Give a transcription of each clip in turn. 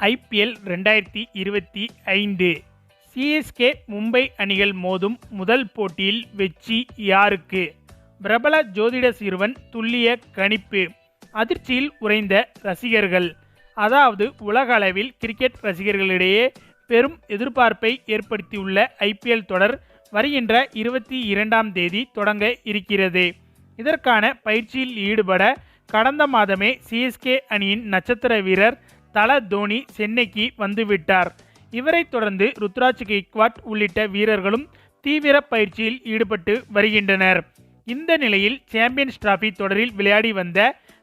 IPL ரெண்டாயிரத்தி இருபத்தி ஐந்து. சிஎஸ்கே மும்பை அணிகள் மோதும் முதல் போட்டியில் வெற்றி யாருக்கு? பிரபல ஜோதிட சிறுவன் துல்லிய கணிப்பு. அதிர்ச்சியில் உறைந்த ரசிகர்கள். அதாவது உலக அளவில் கிரிக்கெட் ரசிகர்களிடையே பெரும் எதிர்பார்ப்பை ஏற்படுத்தியுள்ள ஐபிஎல் தொடர் வருகின்ற இருபத்தி இரண்டாம் தேதி தொடங்க இருக்கிறது. இதற்கான பயிற்சியில் ஈடுபட கடந்த மாதமே சிஎஸ்கே அணியின் நட்சத்திர வீரர் தல தோனி சென்னைக்கு வந்துவிட்டார். இவரைத் தொடர்ந்து ருத்ராஜ் கெய்க்வாட் உள்ளிட்ட வீரர்களும் தீவிர பயிற்சியில் ஈடுபட்டு வருகின்றனர். இந்த நிலையில் சாம்பியன்ஸ் டிராஃபி தொடரில் விளையாடி வந்த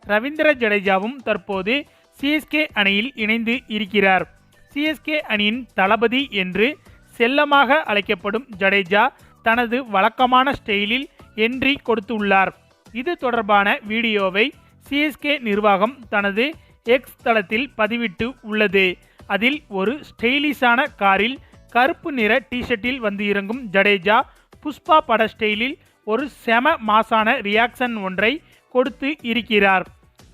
ரவீந்திர ஜடேஜாவும் தற்போது சிஎஸ்கே அணியில் இணைந்து இருக்கிறார். சிஎஸ்கே அணியின் தளபதி என்று செல்லமாக அழைக்கப்படும் ஜடேஜா தனது வழக்கமான ஸ்டைலில் என்ட்ரி கொடுத்துள்ளார். இது தொடர்பான வீடியோவை சிஎஸ்கே நிர்வாகம் தனது எக்ஸ் தளத்தில் பதிவிட்டு உள்ளது. அதில் ஒரு ஸ்டைலிஷான காரில் கருப்பு நிற டிஷர்ட்டில் வந்து இறங்கும் ஜடேஜா புஷ்பா பட ஸ்டைலில் ஒரு செம மாசான ரியாக்ஷன் ஒன்றை கொடுத்து இருக்கிறார்.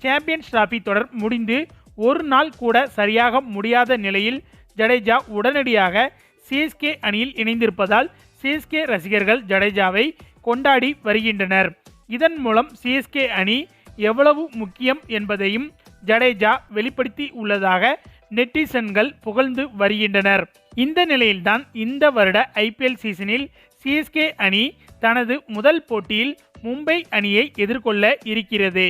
சாம்பியன்ஸ் டிராஃபி தொடர் முடிந்து ஒரு நாள் கூட சரியாக முடியாத நிலையில் ஜடேஜா உடனடியாக சிஎஸ்கே அணியில் இணைந்திருப்பதால் சிஎஸ்கே ரசிகர்கள் ஜடேஜாவை கொண்டாடி வருகின்றனர். இதன் மூலம் சிஎஸ்கே அணி எவ்வளவு முக்கியம் என்பதையும் ஜடேஜா வெளிப்படுத்தி உள்ளதாக நெட்டிசன்கள் புகழ்ந்து வருகின்றனர். இந்த நிலையில்தான் இந்த வருட ஐபிஎல் சீசனில் சிஎஸ்கே அணி தனது முதல் போட்டியில் மும்பை அணியை எதிர்கொள்ள இருக்கிறது.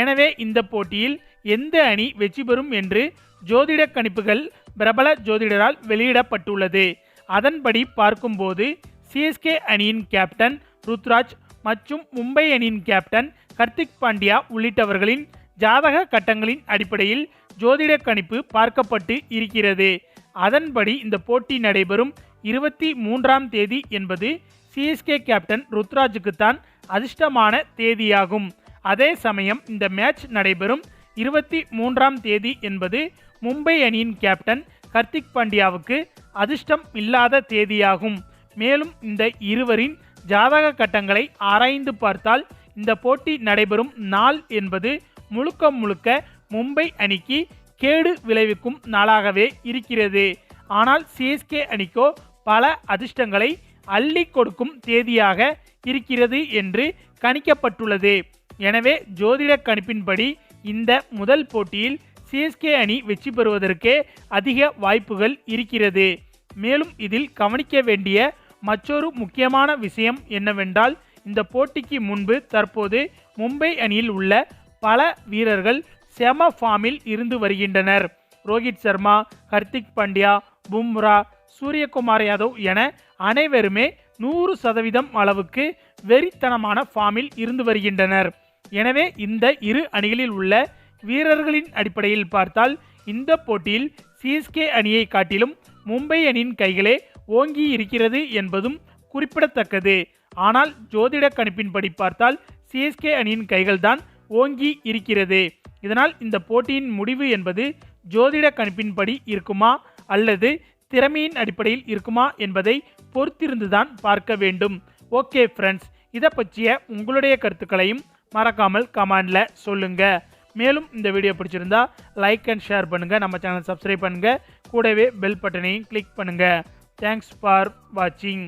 எனவே இந்த போட்டியில் எந்த அணி வெற்றி பெறும் என்று ஜோதிட கணிப்புகள் பிரபல ஜோதிடரால் வெளியிடப்பட்டுள்ளது. அதன்படி பார்க்கும்போது சிஎஸ்கே அணியின் கேப்டன் ருத்ராஜ் மற்றும் மும்பை அணியின் கேப்டன் கர்த்திக் பாண்டியா உள்ளிட்டவர்களின் ஜாதக கட்டங்களின் அடிப்படையில் ஜோதிட கணிப்பு பார்க்கப்பட்டு இருக்கிறது. அதன்படி இந்த போட்டி நடைபெறும் இருபத்தி மூன்றாம் தேதி என்பது சிஎஸ்கே கேப்டன் ருத்ராஜுக்குத்தான் அதிர்ஷ்டமான தேதியாகும். அதே சமயம் இந்த மேட்ச் நடைபெறும் இருபத்தி மூன்றாம் தேதி என்பது மும்பை அணியின் கேப்டன் கர்த்திக் பாண்டியாவுக்கு அதிர்ஷ்டம் இல்லாத தேதியாகும். மேலும் இந்த இருவரின் ஜாதக கட்டங்களை ஆராய்ந்து பார்த்தால் இந்த போட்டி நடைபெறும் நாள் என்பது முழுக்க முழுக்க மும்பை அணிக்கு கேடு விளைவிக்கும் நாளாகவே இருக்கிறது. ஆனால் சிஎஸ்கே அணிக்கோ பல அதிர்ஷ்டங்களை அள்ளி கொடுக்கும் தேதியாக இருக்கிறது என்று கணிக்கப்பட்டுள்ளது. எனவே ஜோதிட கணிப்பின்படி இந்த முதல் போட்டியில் சிஎஸ்கே அணி வெற்றி பெறுவதற்கே அதிக வாய்ப்புகள் இருக்கிறது. மேலும் இதில் கவனிக்க வேண்டிய மற்றொரு முக்கியமான விஷயம் என்னவென்றால் இந்த போட்டிக்கு முன்பு தற்போது மும்பை அணியில் உள்ள பல வீரர்கள் செம ஃபார்மில் இருந்து வருகின்றனர். ரோஹித் சர்மா ஹர்திக் பாண்டியா பும்ரா சூரியகுமார் யாதவ் என அனைவருமே நூறு சதவீதம் அளவுக்கு வெறித்தனமான ஃபார்மில் இருந்து வருகின்றனர். எனவே இந்த இரு அணிகளில் உள்ள வீரர்களின் அடிப்படையில் பார்த்தால் இந்த போட்டியில் சிஎஸ்கே அணியை காட்டிலும் மும்பை அணியின் கைகளே ஓங்கி இருக்கிறது என்பதும் குறிப்பிடத்தக்கது. ஆனால் ஜோதிட கணிப்பின்படி பார்த்தால் சிஎஸ்கே அணியின் கைகள்தான் ஓங்கி இருக்கிறது. இதனால் இந்த போட்டியின் முடிவு என்பது ஜோதிட கணிப்பின்படி இருக்குமா? அல்லது திறமையின் அடிப்படையில் இருக்குமா என்பதை பொறுத்திருந்துதான் பார்க்க வேண்டும். ஓகே ஃப்ரெண்ட்ஸ் இதை பற்றிய உங்களுடைய கருத்துக்களையும் மறக்காமல் கமெண்டில் சொல்லுங்கள் மேலும் இந்த வீடியோ பிடிச்சிருந்தா லைக் அண்ட் ஷேர் பண்ணுங்கள் நம்ம சேனல் சப்ஸ்கிரைப் பண்ணுங்கள் கூடவே பெல் பட்டனையும் கிளிக் பண்ணுங்கள் தேங்க்ஸ் ஃபார் வாட்சிங்